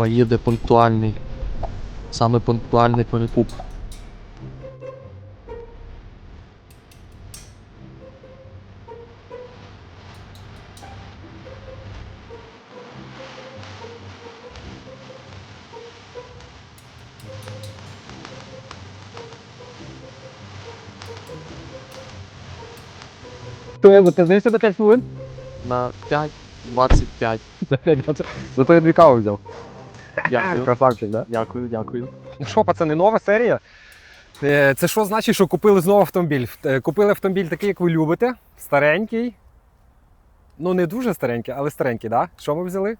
О, їде пунктуальний. Саме пунктуальний перекуп. То я витизнився на 5 хвилин? На 5.25. Зато я дві кави взяв. Дякую. Красавчик, да? Дякую, дякую. Ну що, пацани, нова серія. Е, Це що значить, що купили знову автомобіль? Е, Купили автомобіль такий, як ви любите, старенький. Ну, не дуже старенький, але старенький, так? Да? Що ми взяли?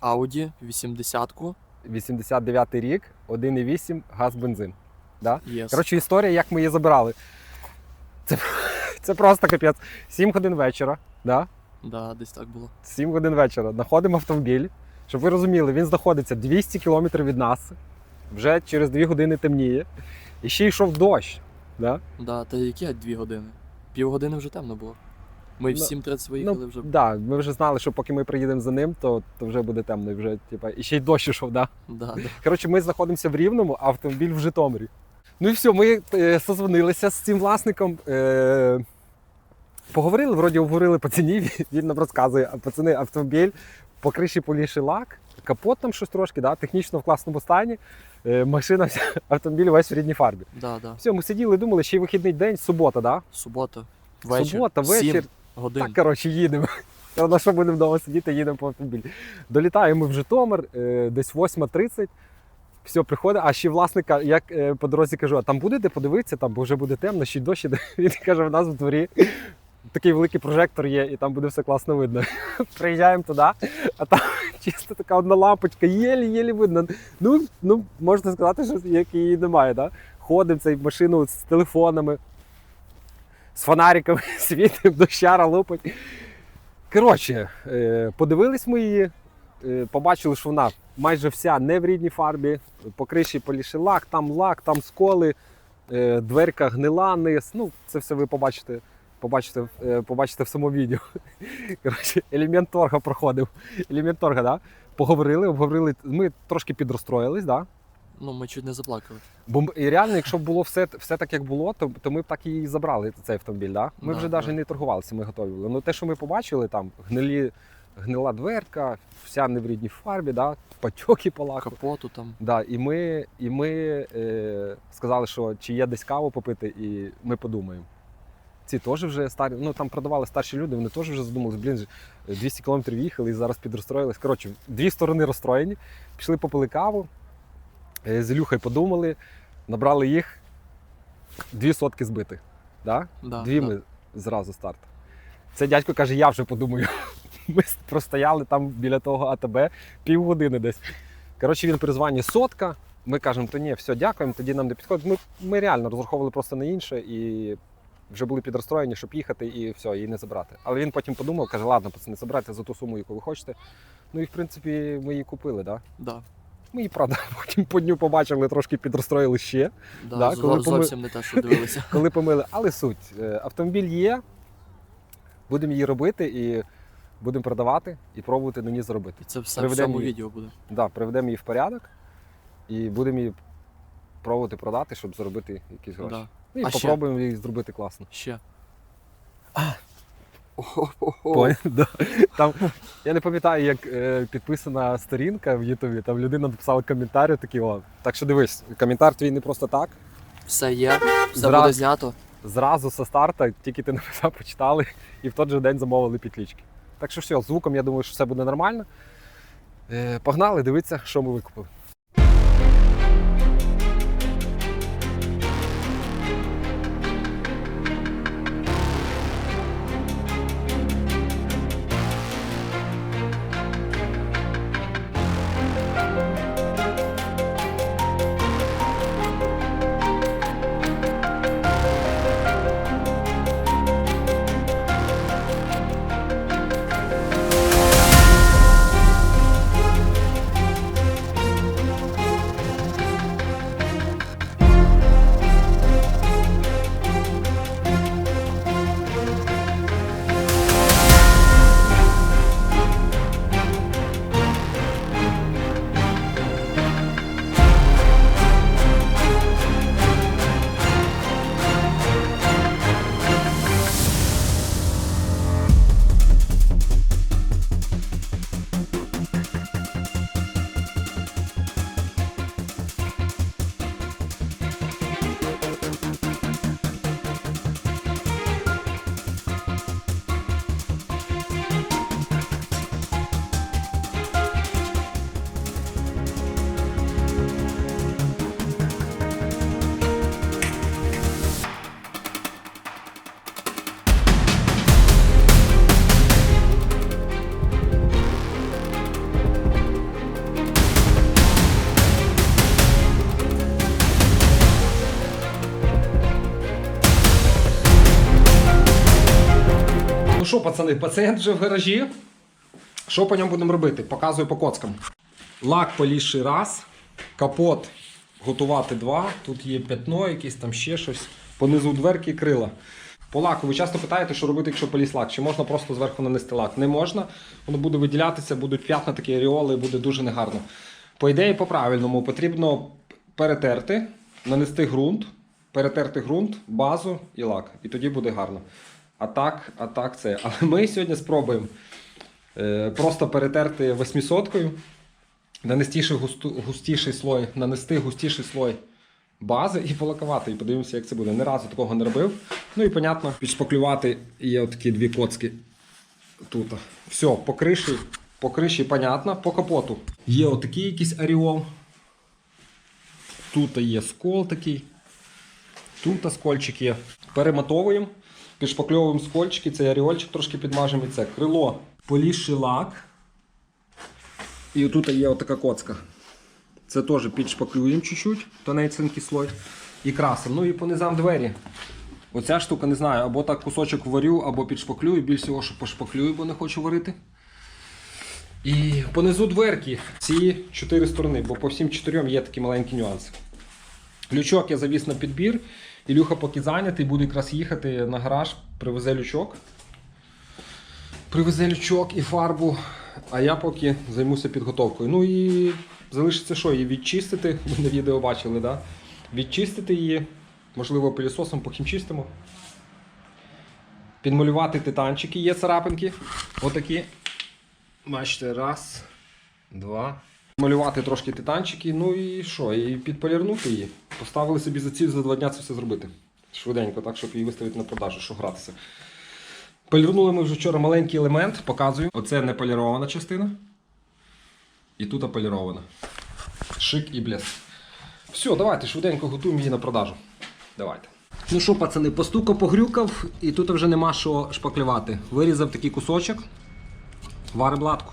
Audi 80-ку. 89 рік, 1,8 газ бензин. Да? Yes. Коротше, історія, як ми її забирали. Це, це просто капець. 7 годин вечора. Да? Да, десь так було. 7 годин вечора. Знаходимо автомобіль. Щоб ви розуміли, він знаходиться 200 кілометрів від нас. Вже через 2 години темніє. І ще йшов дощ. Да? Да, та які дві години? Півгодини вже темно було. Ми в Ну, 7.30 виїхали ну, вже. Да, ми вже знали, що поки ми приїдемо за ним, то, то вже буде темно. І, вже, типа, і ще й дощ ішов. Да? Да, да. Коротше, ми знаходимося в Рівному, а автомобіль в Житомирі. Ну і все, ми е, созвонилися з цим власником. Е, поговорили, вроді обговорили по ціні. Він- нам розказує, пацани, автомобіль по криші поліший лак, капот там щось трошки, да, технічно в класному стані. Е, машина, вся, автомобіль весь в рідній фарбі. Да, да. Все, ми сиділи, думали, ще й вихідний день, субота, да? Субота. Вечір. Субота, вечір. 7 годин. Так, коротше, їдемо. На що будемо вдома сидіти, їдемо по автомобілі. Долітаємо в Житомир, е, десь 8.30. Все, приходить, а ще власника, як е, по дорозі кажу, а там будете подивитися, там бо вже буде темно, ще й дощ іде. Він каже, в нас в дворі такий великий прожектор є, і там буде все класно видно. Приїжджаємо туди, а там чисто така одна лампочка, єлі-єлі видно. Ну, ну можна сказати, що як її немає. Да? Ходимо цей машину з телефонами, з фонариками, світимо, дощара лупить. Коротше, е, подивились ми її, е, побачили, що вона майже вся не в рідній фарбі, по криші поліший лак, там лак, там сколи, е, дверка гнила низ. Ну, це все ви побачите, побачите, побачите в самому відео. Коротше, елемент торга проходив. Елемент торга, да? Поговорили, обговорили. Ми трошки підрозстроїлись, да? Ну, ми чуть не заплакали. Бо і реально, якщо б було все, все так, як було, то, то ми б так і забрали цей автомобіль. Да? Ми Да, вже да. навіть не торгувалися, ми готові були. Ну те, що ми побачили, там гнилі, гнила дверка, вся не в рідній фарбі, да? потьоки по лаку. Капоту там. Да, і ми, і ми е, сказали, що чи є десь каву попити, і ми подумаємо. Ці теж вже старі, ну там продавали старші люди, вони теж вже задумалися, блін, 200 кілометрів їхали і зараз підрозстроїлись. Коротше, дві сторони розстроєні. Пішли попили каву, е, з Ілюхою подумали, набрали їх, дві сотки збитих. Да? Да, Дві да. ми зразу старт. Це дядько каже, я вже подумаю. Ми простояли там біля того АТБ півгодини десь. Коротше, він призвання сотка. Ми кажемо, то ні, все, дякуємо, тоді нам не підходить. Ми, ми реально розраховували просто на інше і вже були підрозстроєні, щоб їхати і все, її не забрати. Але він потім подумав, каже, ладно, пацани, забирайте за ту суму, яку ви хочете. Ну і в принципі ми її купили, да? Да. Ми її, правда, потім по дню побачили, трошки підрозстроїли ще. Да, Да, коли зовсім не те, що дивилися. коли помили. Але суть, е, автомобіль є, будемо її робити і будемо продавати і пробувати на ній заробити. І це все в Приведемо цьому її. відео буде. Да, приведемо її в порядок і будемо її пробувати продати, щоб заробити якісь гроші. Да. Ну, і А ще? попробуємо її зробити класно. Ще. Понял? Да. Там, я не пам'ятаю, як е, підписана сторінка в Ютубі, там людина написала коментар такий, о. Так що дивись, коментар твій не просто так. Все є, все Зразу. буде знято. Зразу со старта, тільки ти написав, почитали, і в той же день замовили підлічки. Так що все, з звуком, я думаю, що все буде нормально. Е, погнали, дивіться, що ми викупили. Що, пацани, пацієнт вже в гаражі. Що по ньому будемо робити? Показую по коцкам. Лак полізший раз, капот готувати два. Тут є п'ятно, якесь там ще щось. Понизу дверки крила. По лаку ви часто питаєте, що робити, якщо поліз лак. Чи можна просто зверху нанести лак? Не можна. Воно буде виділятися, будуть п'ятна такі аріоли, буде дуже негарно. По ідеї, по-правильному, потрібно перетерти, нанести ґрунт, перетерти ґрунт, базу і лак. І тоді буде гарно. А так, а так це. Але ми сьогодні спробуємо е, просто перетерти восьмісоткою, нанести ще густу, густіший слой, нанести густіший слой бази і полакувати. І подивимося, як це буде. Ні разу такого не робив. Ну і, понятно, підшпаклювати є такі дві коцки тут. Все, по криші, по криші, понятно, по капоту. Є отакий якийсь аріол. Тут є скол такий. Тут скольчик є. Перемотовуємо, підшпакльовуємо скольчики, цей аріольчик трошки підмажемо і це. Крило, полізший лак. І тут є отака коцка. Це теж підшпаклюємо чуть-чуть, тонесенький слой. І красимо. Ну і по низам двері. Оця штука не знаю, або так кусочок варю, або підшпаклюю. Більш всього, що пошпаклюю, бо не хочу варити. І понизу дверки ці чотири сторони, бо по всім чотирьом є такі маленькі нюанси. Лючок я завіз на підбір. Ілюха поки зайнятий, буде якраз їхати на гараж, привезе лючок. Привезе лючок і фарбу. А я поки займуся підготовкою. Ну і залишиться що? Її відчистити. Ви на відео бачили, да? Відчистити її, можливо, пилісосом похімчистимо. Підмалювати титанчики, є царапинки. Отакі. Бачите, раз, два. Малювати трошки титанчики, ну і що? І підполірнути її. Поставили собі за ціль за два дня це все зробити. Швиденько, так, щоб її виставити на продажу, щоб гратися. Полірнули ми вже вчора маленький елемент, показую. Оце не полірована частина. І тут полірована. Шик і блеск. Все, давайте швиденько готуємо її на продажу. Давайте. Ну що, пацани, постукав, погрюкав, і тут вже нема що шпаклювати. Вирізав такий кусочок, варимо латку.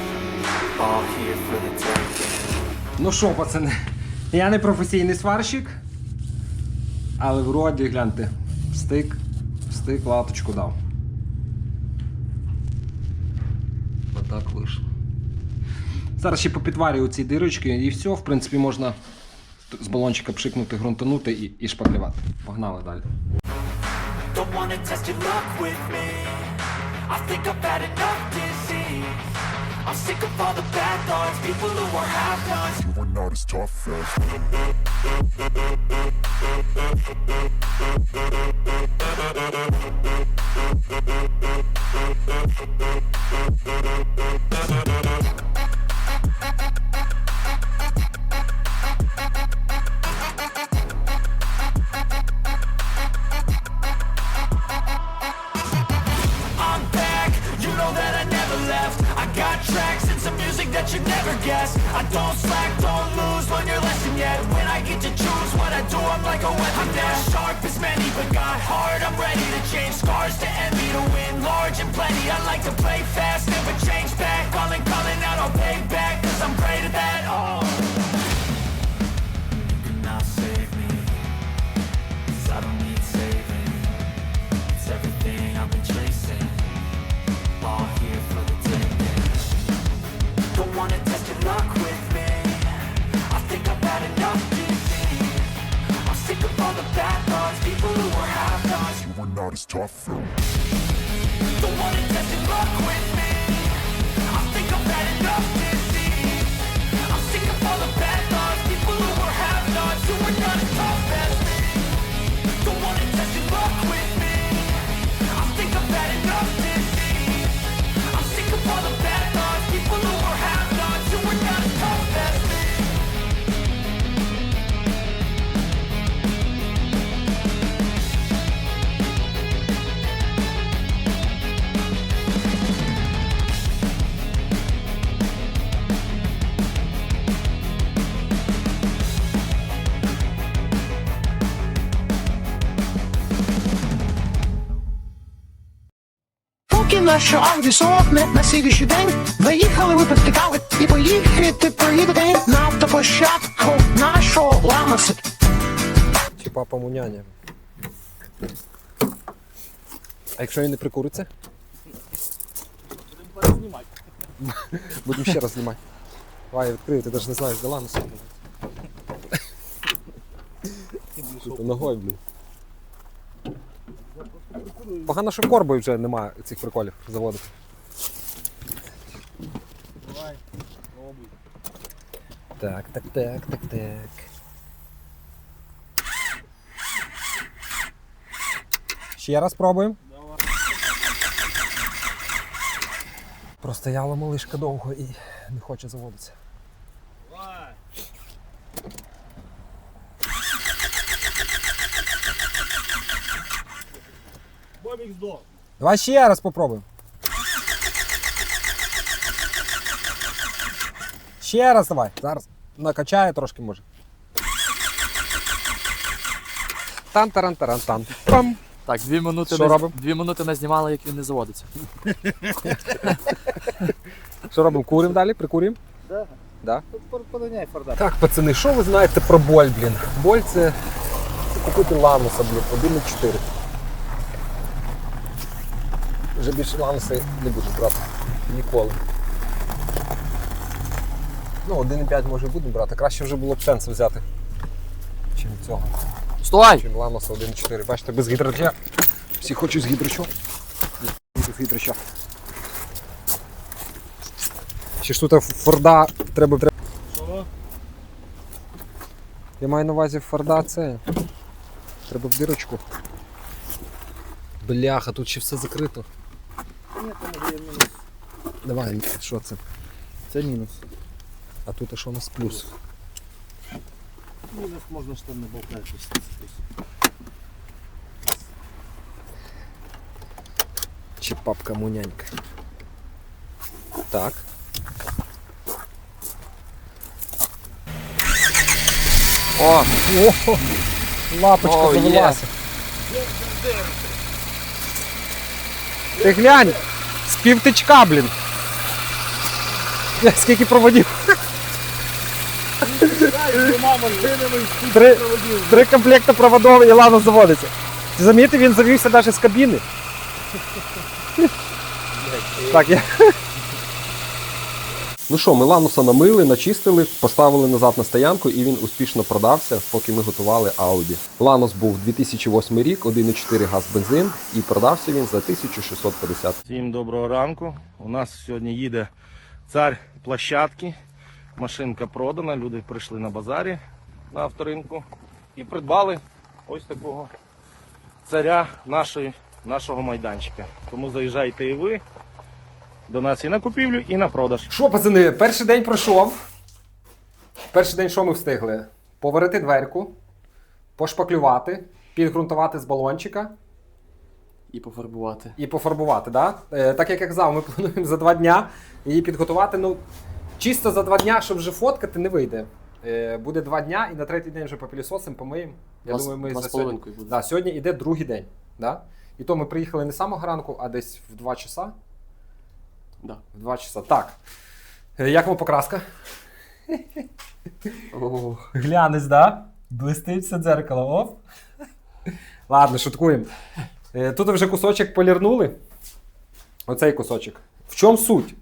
Ну що, пацани, я не професійний сварщик, але вроді, гляньте, стик, стик латочку дав. Отак вийшло. Зараз ще попідварюю ці дирочки і все, в принципі, можна з балончика пшикнути, грунтанути і, і шпаклювати. Погнали далі. Don't wanna test your luck with me. I think I've had enough disease. I'm sick of all the bad thoughts, people who are half-nots. You are not as tough as I'm not as tough your luck with me. I think I've had enough і наша Ауді сохне на день. Виїхали випити кави і поїхати проїде на автоплощадку нашого ламаса. Чи папа муняня. А якщо він не прикуриться? Будемо знімати. Будемо ще раз знімати. Давай, відкрию, ти навіть не знаєш, де ланус. Ти ногою, блін. Погано, що корбою вже немає цих приколів заводити. Так, так, так, так, так. Ще раз пробуємо. Простояла малишка довго і не хоче заводитися. Давай ще раз попробуємо. Ще раз давай. Зараз накачає трошки може. Тан-таран-таран-тан. Пам. Так, дві минути, Що не, робимо? дві минути не знімали, як він не заводиться. Що робимо? Куримо далі? Прикурюємо? Да. Да? Подганяй фордак. Так, пацани, що ви знаєте про боль, блін? Боль це, це купити лануса, блін, 1,4. Вже більше лануси не буду брати. Ніколи. Ну, 1,5 може будемо брати. Краще вже було б сенс взяти. Чим цього. Стой! Чим лануса 1,4. Бачите, без гідрача. Всі хочуть з гідрачом. Без гідрача. Ще ж тут Форда треба. треба... Я маю на увазі Форда це. Треба в дирочку. Бляха, тут ще все закрито. Давай, що це? Це мінус. А тут а що у нас плюс? Мінус можна що не болтати. Чи папка мунянька. Так. О, О, лапочка О, є. завелася. Ти глянь, З півтичка, блін. Я скільки проводів. Три, три комплекти проводов і лано заводиться. Ти замітив, він завівся навіть з кабіни. Так, я. Ну що, ми лануса намили, начистили, поставили назад на стоянку і він успішно продався, поки ми готували Audi. Ланус був 2008 рік, 1,4 газ бензин, і продався він за 1650. Всім доброго ранку. У нас сьогодні їде цар площадки. Машинка продана. Люди прийшли на базарі на авторинку і придбали ось такого царя нашої, нашого майданчика. Тому заїжджайте і ви до нас і на купівлю, і на продаж. Що, пацани, перший день пройшов. Перший день що ми встигли? Поварити дверку, пошпаклювати, підґрунтувати з балончика і пофарбувати. і пофарбувати. Да? Е, так як я казав, ми плануємо за два дня її підготувати. Ну, чисто за два дня, щоб вже фоткати, не вийде. Е, буде два дня і на третій день вже попілісосимо, помиємо. Я Два думаю, ми два за сьогодні... буде. Да, сьогодні йде другий день. Да? І то ми приїхали не з самого ранку, а десь в 2 часа. Да. В 2 часа. Так. Е, Як вам покраска? О, Глянець, да? Блистить все дзеркало. Оп. Ладно, шуткуємо. Е, Тут вже кусочок полірнули. Оцей кусочок. В чому суть?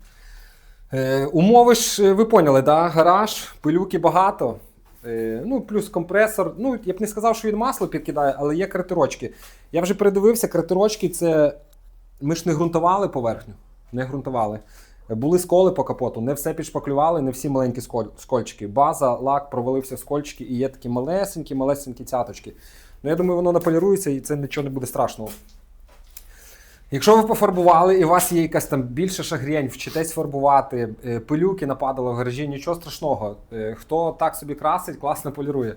Е, умови ж е, ви поняли, да? гараж, пилюки багато. Е, ну, плюс компресор. Ну, я б не сказав, що він масло підкидає, але є кратирочки. Я вже передивився, кратирочки це. Ми ж не ґрунтували поверхню. Не ґрунтували. Були сколи по капоту, не все підшпаклювали, не всі маленькі скольчики. База, лак провалився в скольчики і є такі малесенькі, малесенькі цяточки. Ну, я думаю, воно наполірується і це нічого не буде страшного. Якщо ви пофарбували і у вас є якась там більша шагрень, вчитесь фарбувати, е, пилюки нападало в гаражі, нічого страшного. Е, Хто так собі красить, класно полірує.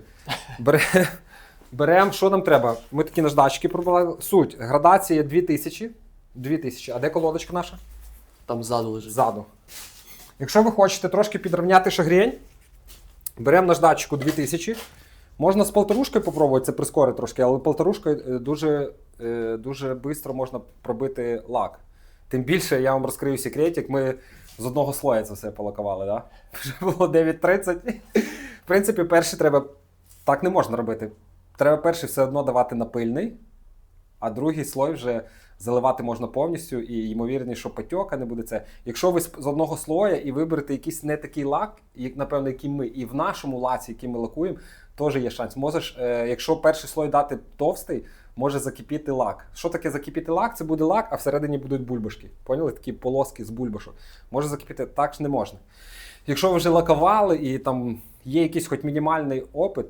Бере, беремо, що нам треба. Ми такі наждачки пробували. Суть, градація 2000. 2000. А де колодочка наша? Там ззаду лежить. Ззаду. Якщо ви хочете трошки підрівняти шагрень, беремо наждачку 2000. Можна з полторушкою попробувати, це прискорить трошки, але полторушкою е, дуже, е, дуже швидко можна пробити лак. Тим більше я вам розкрию секретик, ми з одного слоя це все полакували, да? Вже було 9.30. В принципі, перший треба. Так не можна робити. Треба перший все одно давати на пильний, а другий слой вже заливати можна повністю, і ймовірніше, що потьока не буде це. Якщо ви з одного слоя і виберете якийсь не такий лак, як, напевно, який ми, і в нашому лаці, який ми лакуємо, теж є шанс. Можеш, е, якщо перший слой дати товстий, може закипіти лак. Що таке закипіти лак? Це буде лак, а всередині будуть бульбашки. Поняли? Такі полоски з бульбашок. Може закипіти, так ж не можна. Якщо ви вже лакували і там є якийсь хоч мінімальний опит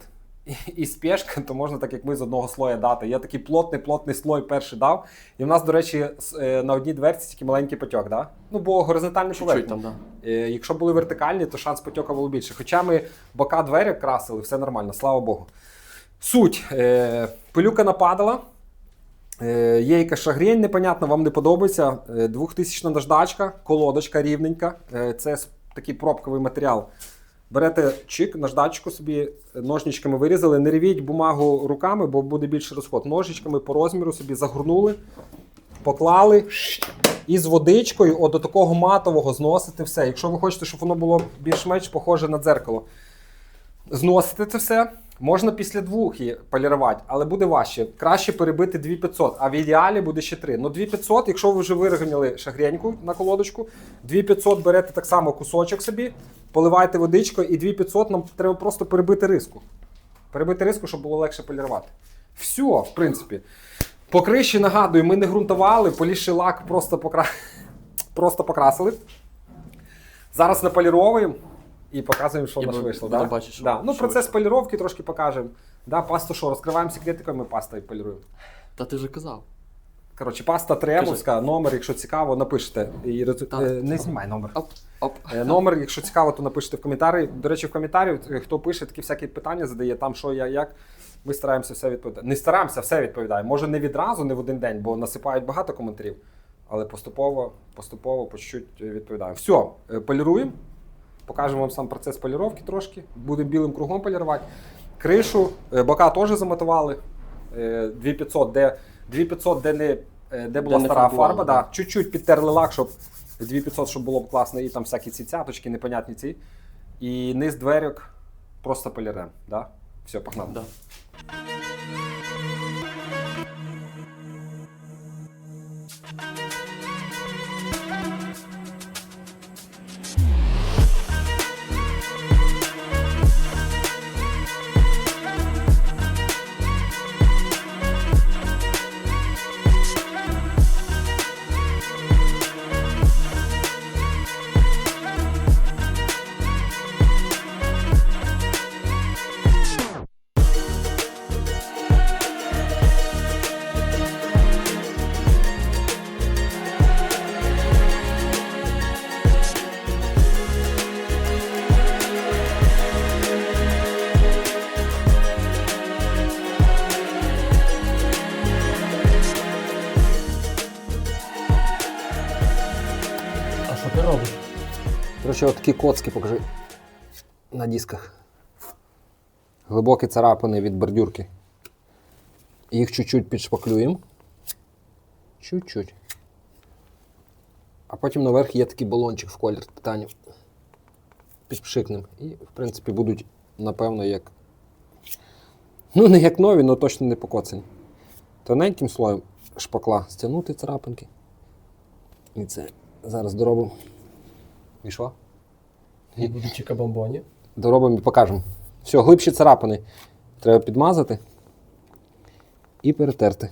і, спешка, то можна так, як ми з одного слоя дати. Я такий плотний, плотний слой перший дав. І в нас, до речі, е, на одній дверці тільки маленький потік, да? Ну, бо горизонтальний Чуть-чуть там, да. Е, Якщо були вертикальні, то шанс потьока було більше. Хоча ми бока двері красили, все нормально, слава Богу. Суть. Е, пилюка нападала. Є якась шагрень, непонятно, вам не подобається. Е, 2000 наждачка, колодочка рівненька. Це такий пробковий матеріал. Берете чик, наждачку собі ножничками вирізали. Не рвіть бумагу руками, бо буде більше розход. Ножичками по розміру собі загорнули, поклали і з водичкою от до такого матового зносите все. Якщо ви хочете, щоб воно було більш-менш похоже на дзеркало, зносите це все. Можна після двох її полірувати, але буде важче. Краще перебити 2500, а в ідеалі буде ще 3. Ну 2500, якщо ви вже вирівняли шагреньку на колодочку, 2500 берете так само кусочок собі, поливаєте водичкою, і 2500 нам треба просто перебити риску. Перебити риску, щоб було легше полірувати. Все, в принципі. По криші нагадую, ми не ґрунтували, поліший лак просто, покра... просто покрасили. Зараз наполіровуємо і показуємо, що І в нас вийшло. Да? що- да. Ну, що процес вийшло. поліровки трошки покажемо. Да, пасту що, розкриваємо секретиком, ми пастою поліруємо. Та ти вже казав. Коротше, паста Тремовська, номер, якщо цікаво, напишете. І Так. е, Не знімай номер. Оп, оп. Е, Номер, якщо цікаво, то напишете в коментарі. До речі, в коментарі, е, хто пише, такі всякі питання задає, там що я як. Ми стараємося все відповідати. Не стараємося, все відповідаємо. Може не відразу, не в один день, бо насипають багато коментарів, але поступово, поступово, по чуть-чуть відповідаємо. Все, поліруємо. Покажемо вам сам процес поліровки трошки. Будемо білим кругом полірувати. Кришу, е, бока теж замотували. Е, 2500, де 2500, де не е, де була не стара фарба, да. чуть-чуть підтерли лак, щоб 2500, щоб було б класно, і там всякі ці цяточки, непонятні ці. І низ дверок просто полірем. Да? Все, погнали. Да. А Коротше, отакі коцки покажи на дисках. Глибокі царапини від бордюрки. Їх чуть-чуть підшпаклюємо. Чуть-чуть. А потім наверх є такий балончик в колір титанів. Підпшикнем. І, в принципі, будуть, напевно, як. Ну, не як нові, але точно не покоцані. Тоненьким слоєм шпакла стягнути царапинки. І це зараз доробимо. Що? І будучи кабамбоні. Доробимо і покажемо. Все, глибші царапини. Треба підмазати і перетерти.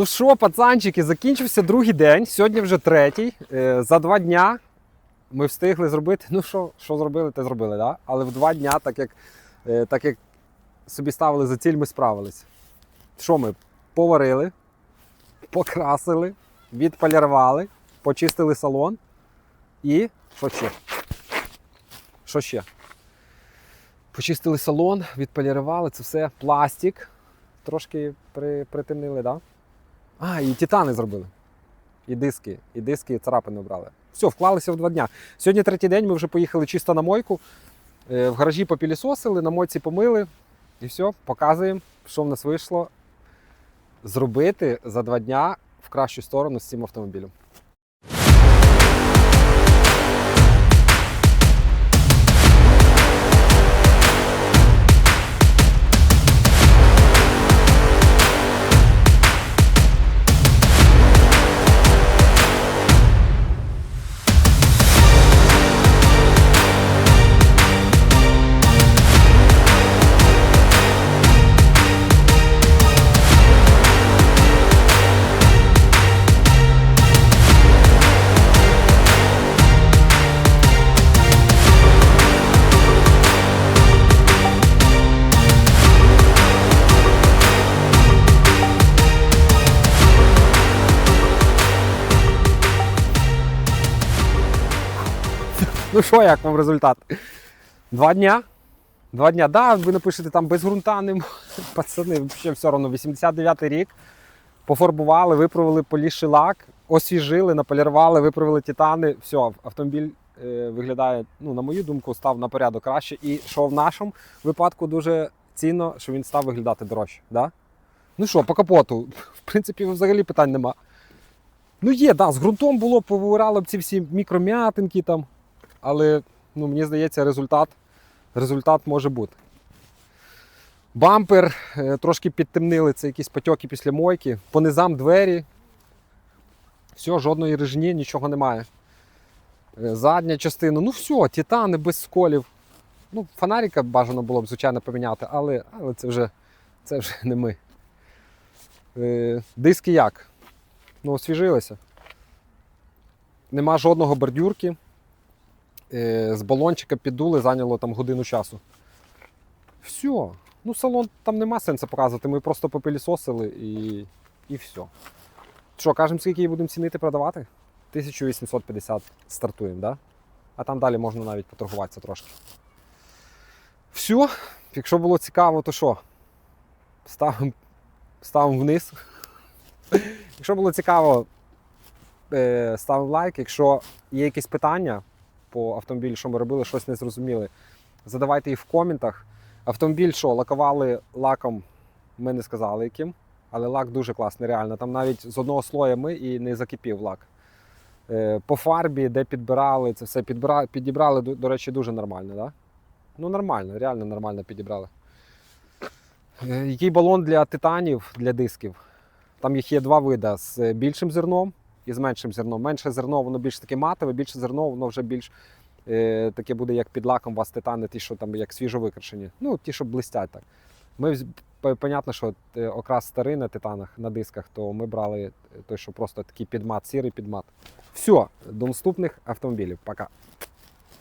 Ну що, пацанчики, закінчився другий день. Сьогодні вже третій. Е, За два дня ми встигли зробити. Ну що, що зробили, те зробили, да? але в два дня, так як, е, так як собі ставили за ціль, ми справились. Що ми? Поварили, покрасили, відполірували, почистили салон і що ще? Що ще? Почистили салон, відполірували, це все пластик. Трошки при, притемнили, так? Да? А, і титани зробили. І диски, і диски, і царапини обрали. Все, вклалися в два дня. Сьогодні третій день, ми вже поїхали чисто на мойку. Е, В гаражі попілісосили, на мойці помили. І все, показуємо, що в нас вийшло зробити за два дня в кращу сторону з цим автомобілем. Ну що, як вам результат? Два дня. Два дня. Да, ви напишете там без грунта нема. Пацани, взагалі все одно. 89-й рік. Пофарбували, виправили поліший лак, освіжили, наполірували, виправили титани. Все, автомобіль е, виглядає, ну, на мою думку, став на порядок краще. І що в нашому випадку дуже цінно, що він став виглядати дорожче. Да? Ну що, по капоту, в принципі, взагалі питань нема. Ну є, да, з ґрунтом було, повирали б ці всі мікром'ятинки там. Але ну, мені здається, результат, результат може бути. Бампер е, трошки підтемнили, це якісь потьоки після мойки. По низам двері. Все, жодної режні, нічого немає. Е, Задня частина, ну все, титани без сколів. Ну, фонарика бажано було б, звичайно, поміняти, але, але це, вже, це вже не ми. Е, диски як? Ну, освіжилися. Нема жодного бордюрки. Е, з балончика піддули, зайняло там годину часу. Все. Ну, салон там нема сенсу показувати. Ми просто попилісосили і, і все. Що, кажемо, скільки її будемо цінити продавати? 1850 стартуємо, да? А там далі можна навіть поторгуватися трошки. Все. Якщо було цікаво, то що? Ставимо ставимо вниз. Якщо було цікаво, е, ставимо лайк. Якщо є якісь питання по автомобілю, що ми робили, щось не зрозуміли, задавайте їх в коментах. Автомобіль що, лакували лаком, ми не сказали яким, але лак дуже класний, реально. Там навіть з одного слоя ми і не закипів лак. Е, По фарбі, де підбирали, це все підбира... підібрали, до, до речі, дуже нормально, да? Ну, нормально, реально нормально підібрали. Е, Який балон для титанів, для дисків? Там їх є два види з більшим зерном і з меншим зерном. Менше зерно, воно більш таке матове, більше зерно, воно вже більш е, таке буде, як під лаком вас титани, ті, що там як свіжо викрашені. Ну, ті, що блистять так. Ми понятно, що е, окрас старий на титанах, на дисках, то ми брали е, той, що просто такий підмат, сірий підмат. Все, до наступних автомобілів. Пока.